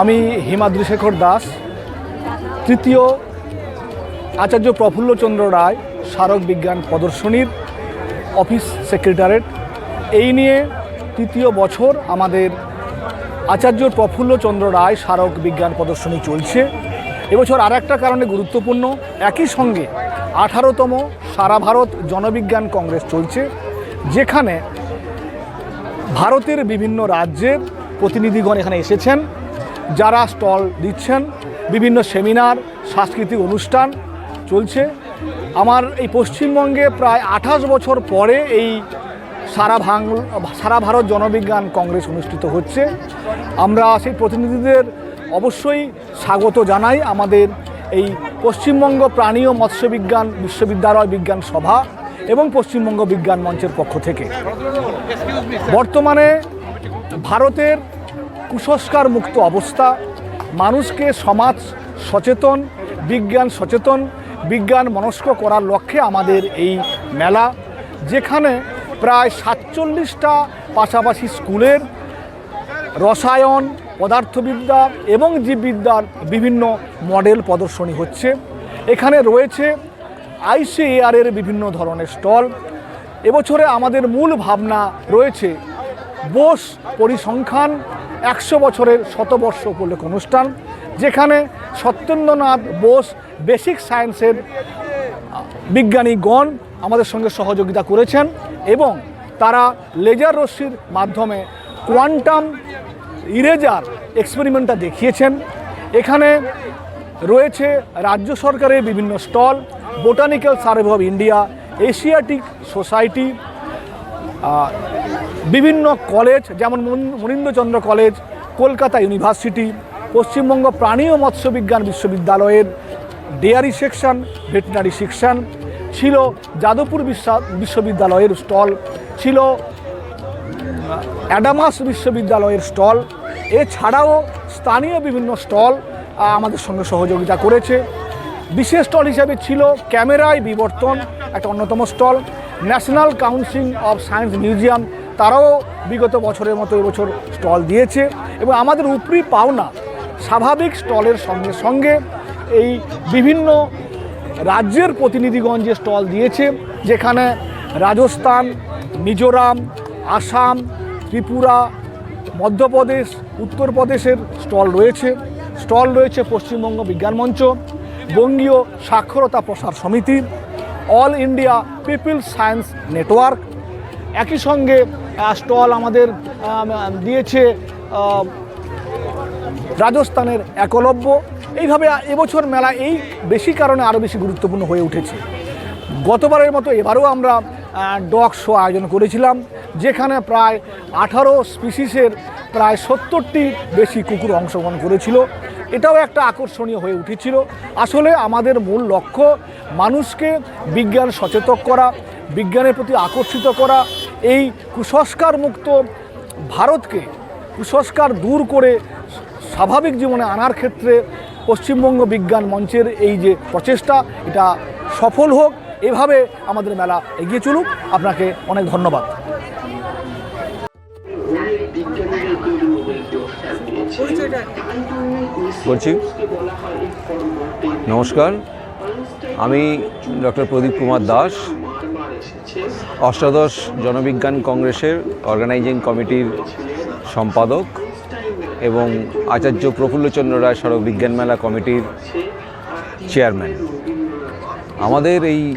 আমি হিমাদ্রি শেখর দাস, তৃতীয় আচার্য প্রফুল্লচন্দ্র রায়, স্মারক বিজ্ঞান প্রদর্শনীর অফিস সেক্রেটারেট। এই নিয়ে তৃতীয় বছর আমাদের আচার্য প্রফুল্লচন্দ্র রায় স্মারক বিজ্ঞান প্রদর্শনী চলছে। এবছর আর একটা কারণে গুরুত্বপূর্ণ, একই সঙ্গে আঠারোতম সারা ভারত জনবিজ্ঞান কংগ্রেস চলছে, যেখানে ভারতের বিভিন্ন রাজ্যের প্রতিনিধিগণ এখানে এসেছেন। যারা স্টল দিচ্ছেন, বিভিন্ন সেমিনার, সাংস্কৃতিক অনুষ্ঠান চলছে। আমার এই পশ্চিমবঙ্গে প্রায় আঠাশ বছর পরে এই সারা ভাং সারা ভারত জনবিজ্ঞান কংগ্রেস অনুষ্ঠিত হচ্ছে। আমরা সেই প্রতিনিধিদের অবশ্যই স্বাগত জানাই আমাদের এই পশ্চিমবঙ্গ প্রাণী ও মৎস্যবিজ্ঞান বিশ্ববিদ্যালয় বিজ্ঞান সভা এবং পশ্চিমবঙ্গ বিজ্ঞান মঞ্চের পক্ষ থেকে। বর্তমানে ভারতের কুসংস্কার মুক্ত অবস্থা, মানুষকে সমাজ সচেতন, বিজ্ঞান সচেতন, বিজ্ঞান মনস্ক করার লক্ষ্যে আমাদের এই মেলা, যেখানে প্রায় সাতচল্লিশটা পাশাপাশি স্কুলের রসায়ন, পদার্থবিদ্যা এবং জীববিদ্যার বিভিন্ন মডেল প্রদর্শনী হচ্ছে। এখানে রয়েছে আইসিএআর এর বিভিন্ন ধরনের স্টল। এবছরে আমাদের মূল ভাবনা রয়েছে বোস পরিসংখ্যান একশো বছরের শতবর্ষ উপলক্ষ অনুষ্ঠান, যেখানে সত্যেন্দ্রনাথ বোস বেসিক সায়েন্সের বিজ্ঞানীগণ আমাদের সঙ্গে সহযোগিতা করেছেন এবং তারা লেজার রশ্মির মাধ্যমে কোয়ান্টাম ইরেজার এক্সপেরিমেন্টটা দেখিয়েছেন। এখানে রয়েছে রাজ্য সরকারের বিভিন্ন stall, botanical survey of India, Asiatic society বিভিন্ন কলেজ যেমন মন- মনীন্দ্রচন্দ্র কলেজ কলকাতা ইউনিভার্সিটি পশ্চিমবঙ্গ প্রাণী ও মৎস্যবিজ্ঞান বিশ্ববিদ্যালয়ের ডেয়ারি সেকশন ভেটেনারি সেকশন ছিল যাদবপুর বিশ্বা- বিশ্ববিদ্যালয়ের স্টল ছিল অ্যাডামাস বিশ্ববিদ্যালয়ের স্টল এছাড়াও স্থানীয় বিভিন্ন স্টল আমাদের সঙ্গে সহযোগিতা করেছে। বিশেষ স্টল হিসেবে ছিল ক্যামেরায় বিবর্তন, একটা অন্যতম stall national council of science museum তারাও বিগত বছরের মতো এবছর স্টল দিয়েছে এবং আমাদের উপরি পাওনা স্বাভাবিক স্টলের সঙ্গে সঙ্গে এই বিভিন্ন রাজ্যের প্রতিনিধিগণ যে স্টল দিয়েছে, যেখানে রাজস্থান, মিজোরাম, আসাম, ত্রিপুরা, মধ্যপ্রদেশ, উত্তরপ্রদেশের স্টল রয়েছে। স্টল রয়েছে পশ্চিমবঙ্গ বিজ্ঞান মঞ্চ, Bangiya Saksharata Prasar Samiti, all India people science network. একই সঙ্গে স্টল আমাদের দিয়েছে রাজস্থানের একলব্য। এইভাবে এবছর মেলা এই বেশি কারণে আরও বেশি গুরুত্বপূর্ণ হয়ে উঠেছে। গতবারের মতো এবারও আমরা ডগ শো আয়োজন করেছিলাম, যেখানে প্রায় আঠারো স্পিসিসের প্রায় সত্তরটি বেশি কুকুর অংশগ্রহণ করেছিল। এটাও একটা আকর্ষণীয় হয়ে উঠেছিল। আসলে আমাদের মূল লক্ষ্য মানুষকে বিজ্ঞান সচেতন করা, বিজ্ঞানের প্রতি আকর্ষিত করা এই কুসংস্কার মুক্ত ভারতকে, কুসংস্কার দূর করে স্বাভাবিক জীবনে আনার ক্ষেত্রে পশ্চিমবঙ্গ বিজ্ঞান মঞ্চের এই যে প্রচেষ্টা, এটা সফল হোক। এভাবে আমাদের মেলা এগিয়ে চলুক। আপনাকে অনেক ধন্যবাদ। বলছি। নমস্কার। আমি ডক্টর প্রদীপ কুমার দাস। অষ্টাদশ জনবিজ্ঞান কংগ্রেসের অর্গানাইজিং কমিটির সম্পাদক এবং আচার্য প্রফুল্লচন্দ্র রায় সড়ক বিজ্ঞান মেলা কমিটির চেয়ারম্যান আমাদের এই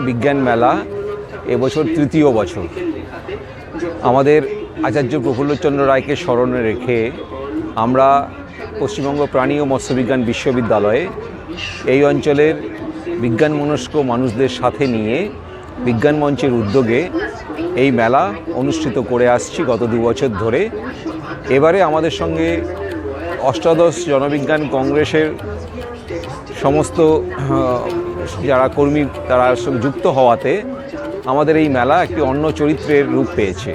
বিজ্ঞান মেলা এবছর তৃতীয় বছর। আমাদের আচার্য প্রফুল্লচন্দ্র রায়কে স্মরণে রেখে আমরা পশ্চিমবঙ্গ প্রাণী ও মৎস্যবিজ্ঞান বিশ্ববিদ্যালয়ে এই অঞ্চলের বিজ্ঞান মনস্ক মানুষদের সাথে নিয়ে বিজ্ঞান মঞ্চের উদ্যোগে এই মেলা অনুষ্ঠিত করে আসছি গত দু বছর ধরে। এবারে আমাদের সঙ্গে অষ্টাদশ জনবিজ্ঞান কংগ্রেসের সমস্ত যারা কর্মী তারা যুক্ত হওয়াতে আমাদের এই মেলা একটি অন্য চরিত্রের রূপ পেয়েছে।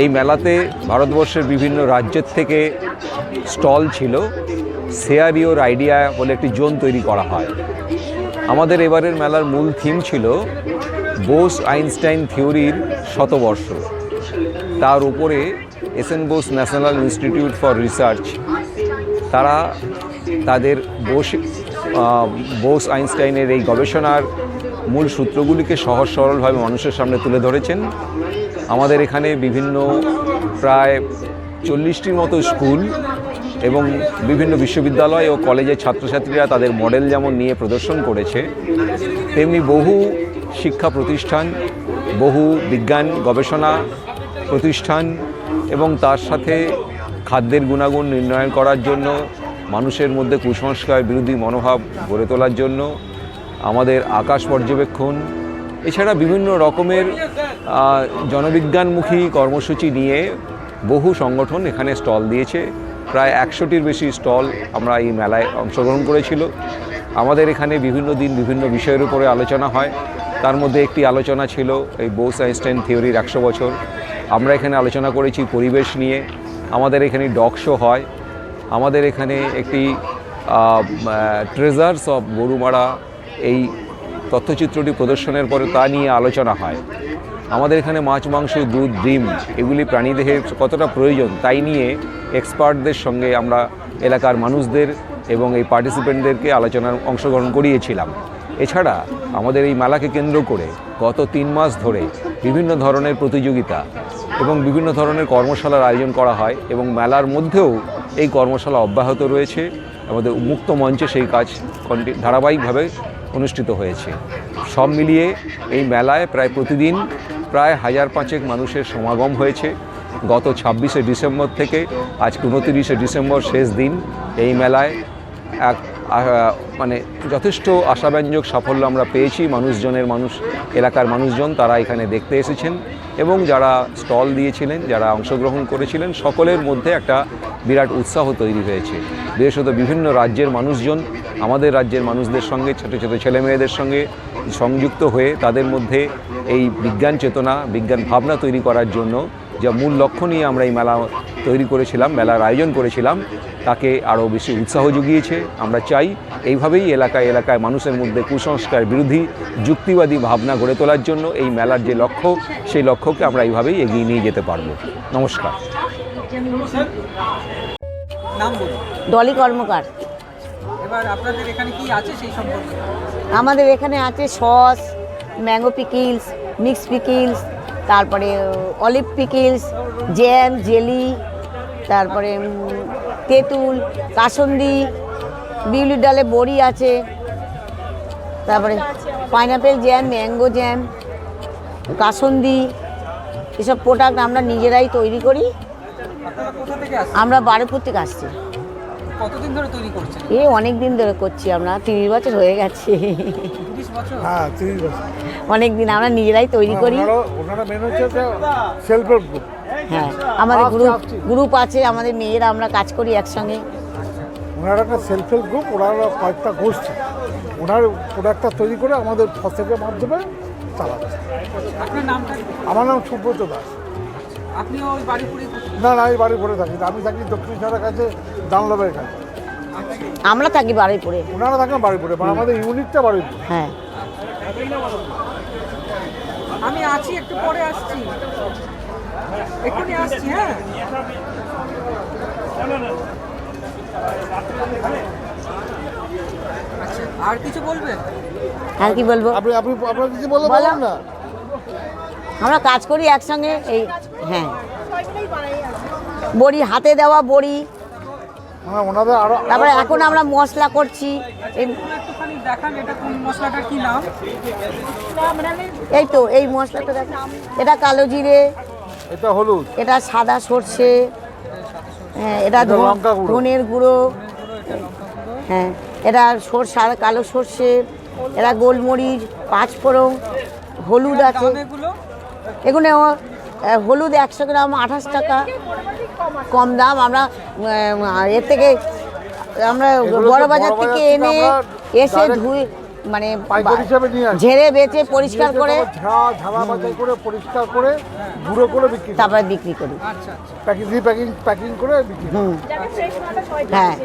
এই মেলাতে ভারতবর্ষের বিভিন্ন রাজ্যের থেকে স্টল ছিল শেয়ার ইওর আইডিয়া বলে একটি জোন তৈরি করা হয়। আমাদের এবারের মেলার মূল থিম ছিল বোস আইনস্টাইন থিওরির শতবর্ষ। তার উপরে S N Bose national institute for research. তারা তাদের বোস বোস আইনস্টাইনের এই গবেষণার মূল সূত্রগুলিকে সহজ সরলভাবে মানুষের সামনে তুলে ধরেছেন। আমাদের এখানে বিভিন্ন প্রায় চল্লিশটির মতো স্কুল এবং বিভিন্ন বিশ্ববিদ্যালয় ও কলেজের ছাত্রছাত্রীরা তাদের মডেল যেমন নিয়ে প্রদর্শন করেছে, তেমনি বহু শিক্ষা প্রতিষ্ঠান, বহু বিজ্ঞান গবেষণা প্রতিষ্ঠান এবং তার সাথে খাদ্যের গুণাগুণ নির্ণয় করার জন্য, মানুষের মধ্যে কুসংস্কার বিরোধী মনোভাব গড়ে তোলার জন্য আমাদের আকাশ পর্যবেক্ষণ, এছাড়া বিভিন্ন রকমের জনবিজ্ঞানমুখী কর্মসূচি নিয়ে বহু সংগঠন এখানে স্টল দিয়েছে। প্রায় একশোটির বেশি স্টল আমরা এই মেলায় অংশগ্রহণ করেছিল। আমাদের এখানে বিভিন্ন দিন বিভিন্ন বিষয়ের উপরে আলোচনা হয়। তার মধ্যে একটি আলোচনা ছিল এই বোস আইনস্টাইন থিওরির একশো বছর। আমরা এখানে আলোচনা করেছি পরিবেশ নিয়ে। আমাদের এখানে ডগ শো হয়। আমাদের এখানে একটি ট্রেজার্স অফ গরুমারা এই তথ্যচিত্রটি প্রদর্শনের পরে তা নিয়ে আলোচনা হয়। আমাদের এখানে মাছ, মাংস, দুধ, ডিম এগুলি প্রাণীদেহের কতটা প্রয়োজন তাই নিয়ে এক্সপার্টদের সঙ্গে আমরা এলাকার মানুষদের এবং এই পার্টিসিপেন্টদেরকে আলোচনার অংশগ্রহণ করিয়েছিলাম। এছাড়া আমাদের এই মেলাকে কেন্দ্র করে গত তিন মাস ধরে বিভিন্ন ধরনের প্রতিযোগিতা এবং বিভিন্ন ধরনের কর্মশালার আয়োজন করা হয় এবং মেলার মধ্যেও এই কর্মশালা অব্যাহত রয়েছে। আমাদের মুক্ত মঞ্চে সেই কাজ ধারাবাহিকভাবে অনুষ্ঠিত হয়েছে। সব মিলিয়ে এই মেলায় প্রায় প্রতিদিন প্রায় হাজার পাঁচেক মানুষের সমাগম হয়েছে। গত ছাব্বিশে ডিসেম্বর থেকে আজকে উনতিরিশে ডিসেম্বর শেষ দিন এই মেলায় এক মানে যথেষ্ট আশাব্যঞ্জক সাফল্য আমরা পেয়েছি। মানুষজনের মানুষ, এলাকার মানুষজন তারা এখানে দেখতে এসেছেন এবং যারা স্টল দিয়েছিলেন, যারা অংশগ্রহণ করেছিলেন, সকলের মধ্যে একটা বিরাট উৎসাহ তৈরি হয়েছে। বিশেষত বিভিন্ন রাজ্যের মানুষজন, আমাদের রাজ্যের মানুষদের সঙ্গে, ছোটো ছোটো ছেলেমেয়েদের সঙ্গে সংযুক্ত হয়ে তাদের মধ্যে এই বিজ্ঞান চেতনা, বিজ্ঞান ভাবনা তৈরি করার জন্য যা মূল লক্ষ্য নিয়ে আমরা এই মেলা তৈরি করেছিলাম মেলার আয়োজন করেছিলাম তাকে আরও বেশি উৎসাহ জুগিয়েছে। আমরা চাই এইভাবেই এলাকায় এলাকায় মানুষের মধ্যে কুসংস্কার বিরোধী যুক্তিবাদী ভাবনা গড়ে তোলার জন্য এই মেলার যে লক্ষ্য সেই লক্ষ্যকে আমরা এইভাবেই এগিয়ে নিয়ে যেতে পারব। নমস্কার। ডলি কর্মকার। এবার আপনাদের এখানে কি আছে সেই সম্পর্কে? আমাদের এখানে আছে sauce mango pickles mix pickles তারপরে অলিভ পিকিলস জ্যাম জেলি তারপরে তেঁতুল কাসন্দি বিউলির ডালে বড়ি আছে তারপরে pineapple jam mango jam kasundi এসব প্রোডাক্ট আমরা নিজেরাই তৈরি করি। আমরা বারোপুর থেকে আসছি। কতদিন ধরে তৈরি করছেন? এ অনেক দিন ধরে করছি আমরা তিরিশ বছর হয়ে গেছে। হ্যাঁ তিরিশ বছর। অনেক দিন আমরা নিজেরাই তৈরি করি। ওনারা মেন হচ্ছে সেলফ হেল্প গ্রুপ হ্যাঁ আমাদের গ্রুপ গ্রুপ আছে আমাদের মেয়েরা আমরা কাজ করি একসঙ্গে। ওনারা একটা সেলফ হেল্প গ্রুপ ওনারা কয়েকটা গোষ্ঠী। ওনার প্রোডাক্টটা তৈরি করে আমাদের ফসলের মাধ্যমে চালাচ্ছে আপনার নামটা আমার নাম সুব্রত দাস। না না আমি বাড়ি পড়ে থাকি। আমি থাকি দক্ষিণ সারার কাছে দানলবের কাছে। আমরা থাকি বারুইপুরে ওনারা থাকেন বাড়িপুরে মানে আমাদের ইউনিটটা বাড়িপুরে হ্যাঁ। আমি আছি একটু পরে আসছি। এক্ষুনি আসছি হ্যাঁ। আচ্ছা আর কিছু বলবেন আর কি বলব? আপনি আপনি আপনার কিছু বলে বলো। না? আমরা কাজ করি একসঙ্গে এই হ্যাঁ। বড়ি হাতে দেওয়া বড়ি। হ্যাঁ ওনাদের আরও তারপরে এখন আমরা মশলা করছি। এই একটুখানি দেখান এটা কোন মশলাটার কি নাম? এই তো এই মশলাটা দেখ। এটা কালো জিরে এটা হলুদ। এটা সাদা সর্ষে হ্যাঁ এটা ধনের গুঁড়ো হ্যাঁ এটা সরষা কালো সর্ষে এটা গোলমরিচ পাঁচফোড়ন হলুদ আছে। এগুলো? হলুদ একশো গ্রাম আঠাশ টাকা। কম দাম আমরা এর থেকে আমরা বড় বাজার থেকে এনে এসে ধুই মানে পাইকারি বা- হিসাবে নিয়ে আসি। ঝেড়ে বেচে পরিষ্কার করে করে পরিষ্কার করে গুঁড়ো করে বিক্রি তারপরে বিক্রি করি। আচ্ছা আচ্ছা। প্যাকিং প্যাকিং প্যাকিং করে বিক্রি হুম। হ্যাঁ।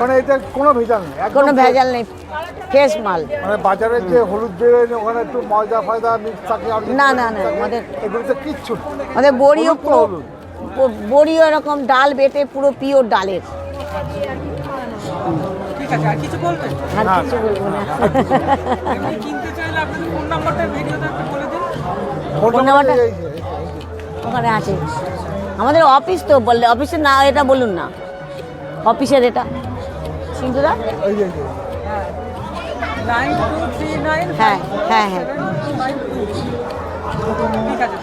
মানে এটা কোনো ভেজাল নেই কোনো ভেজাল নেই ফ্রেশ মাল। মানে বাজারে যে হলুদ বেরোয় ওখানে একটু ময়দা ফয়দা মিক্স থাকে না, না, না, আমাদের- এগুলোতে কিচ্ছু। আমাদের বড়িও হলুদ। বড়িও এরকম ডাল বেটে পুরো পিওর ডালের। আর কিছু বলবেন? আর কিছু বলব না। কিনতে চাইলে আপনাদের ফোন নাম্বারটা ভিডিওতে একটু বলে দিন। ফোন নাম্বারটা ওখানে আছে। আমাদের অফিস তো বললে অফিসের না এটা বলুন না। অফিসের এটা। সিন্ধুরা হ্যাঁ হ্যাঁ হ্যাঁ। ঠিক আছে